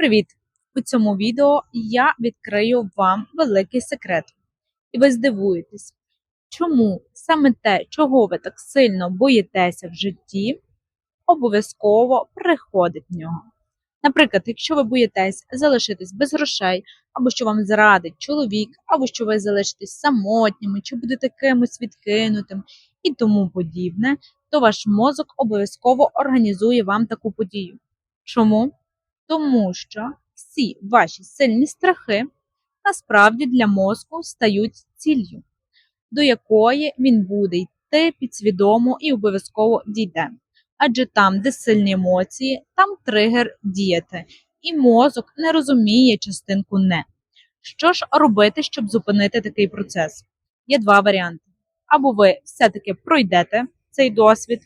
Привіт! У цьому відео я відкрию вам великий секрет. І ви здивуєтесь, чому саме те, чого ви так сильно боїтеся в житті, обов'язково приходить в нього. Наприклад, якщо ви боїтесь залишитись без грошей, або що вам зрадить чоловік, або що ви залишитесь самотніми, чи будете кимось відкинутим і тому подібне, то ваш мозок обов'язково організує вам таку подію. Чому? Тому що всі ваші сильні страхи насправді для мозку стають ціллю, до якої він буде йти підсвідомо і обов'язково дійде. Адже там, де сильні емоції, там тригер діяти, і мозок не розуміє частинку не. Що ж робити, щоб зупинити такий процес? Є два варіанти. Або ви все-таки пройдете цей досвід,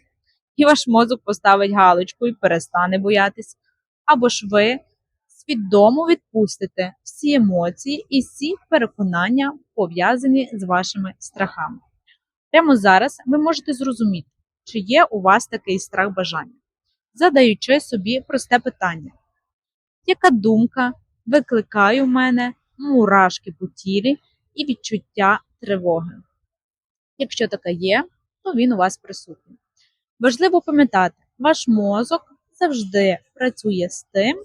і ваш мозок поставить галочку і перестане боятись, або ж ви свідомо відпустите всі емоції і всі переконання, пов'язані з вашими страхами. Прямо зараз ви можете зрозуміти, чи є у вас такий страх бажання, задаючи собі просте питання: яка думка викликає у мене мурашки по тілі і відчуття тривоги? Якщо така є, то він у вас присутній. Важливо пам'ятати, ваш мозок завжди працює з тим,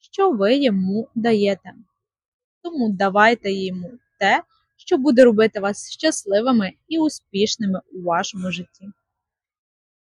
що ви йому даєте. Тому давайте йому те, що буде робити вас щасливими і успішними у вашому житті.